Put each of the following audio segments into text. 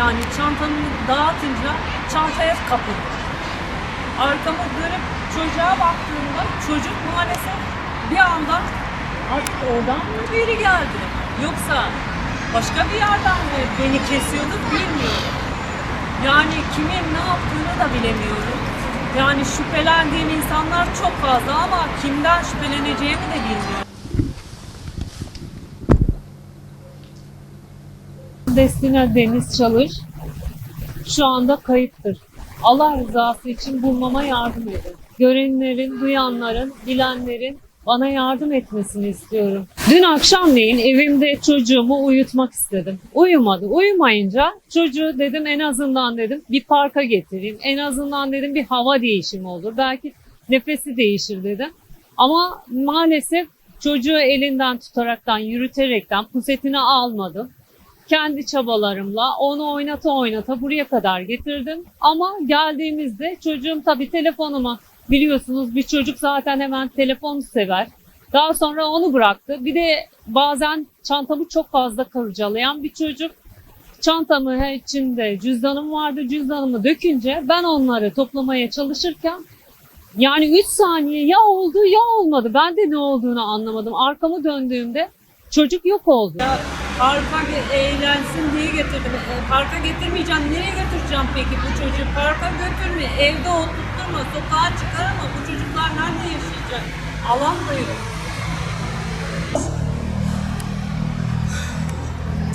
Yani çantamı dağıtınca çantaya kapıldım. Arkamı dönüp çocuğa baktığımda çocuk maalesef bir anda artık oradan mı biri geldi? Yoksa başka bir yerden mi beni kesiyordu bilmiyorum. Yani kimin ne yaptığını da bilemiyorum. Yani şüphelendiğim insanlar çok fazla ama kimden şüpheleneceğimi de bilmiyorum. Destina Deniz Çalır şu anda kayıptır. Allah rızası için bulmama yardım edin. Görenlerin, duyanların, bilenlerin bana yardım etmesini istiyorum. Dün akşamleyin evimde çocuğumu uyutmak istedim. Uyumadı. Uyumayınca çocuğu dedim en azından dedim bir parka getireyim. En azından dedim bir hava değişimi olur. Belki nefesi değişir dedim. Ama maalesef çocuğu elinden tutaraktan, yürüterekten pusetini almadım kendi çabalarımla onu oynata oynata buraya kadar getirdim. Ama geldiğimizde çocuğum tabii telefonuma biliyorsunuz bir çocuk zaten hemen telefonu sever. Daha sonra onu bıraktı. Bir de bazen çantamı çok fazla kurcalayan bir çocuk. Çantamı içinde cüzdanım vardı. Cüzdanımı dökünce ben onları toplamaya çalışırken yani 3 saniye ya oldu ya olmadı. Ben de ne olduğunu anlamadım. Arkamı döndüğümde çocuk yok oldu. Parka eğlensin diye getirdim. E, Parka getirmeyeceğim. Nereye götüreceğim peki bu çocuğu? Parka götürme, evde oturtturma, sokağa çıkarma. Bu çocuklar nerede yaşayacak? Alan da yok.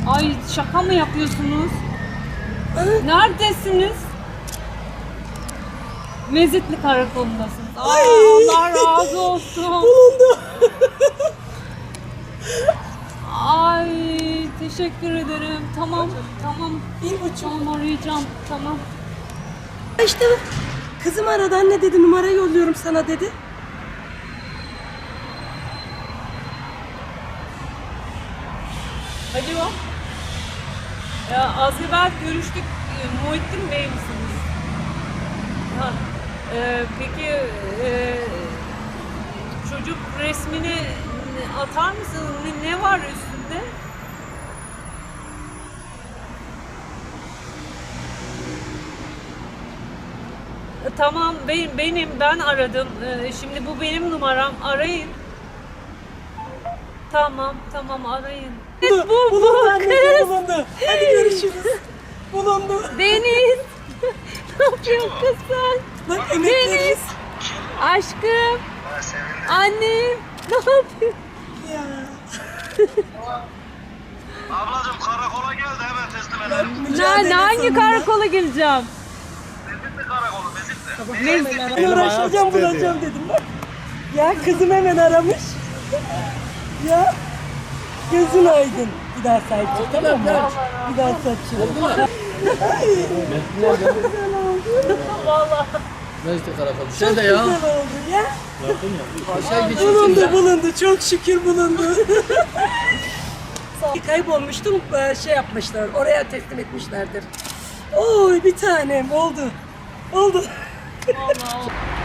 Ay şaka mı yapıyorsunuz? Neredesiniz? Mezitli karakolundasınız. Aa, Allah razı olsun. Bulundu. Ay teşekkür ederim. Tamam tamam. Bir buçuk. Tamam arayacağım. Tamam. İşte kızım aradı anne dedi numara yolluyorum sana dedi. Alo. Ya az evvel görüştük. Muhittin Bey misiniz? Ha, e, peki e, çocuk resmini atar mısınız? Ne, ne var üstünde? Tamam benim, benim ben aradım. E, Şimdi bu benim numaram. Arayın. Tamam tamam arayın. Bulundu. bu, bulundu bu anneciğim, kız. bulundu. Hadi görüşürüz. Bulundu. Deniz. ne yapıyorsun kız sen? Bak emekleriz. Aşkım. Annem. Ne yapıyorsun? Ya. Ablacım karakola geldi hemen teslim edelim. Nerede? Hangi karakola geleceğim? Ben uğraşacağım bulacağım dedim bak. Ya kızım hemen aramış. ya gözün aydın. Bir daha sahip çık tamam mı? Bir daha saçını. Meclis karakolu. Sen de ya. Güzel oldu ya. Aşağı geçiyorsun Bulundu ya. bulundu çok şükür bulundu. Kaybolmuştum e, şey yapmışlar oraya teslim etmişlerdir. Oy bir tanem oldu. Oldu. Allah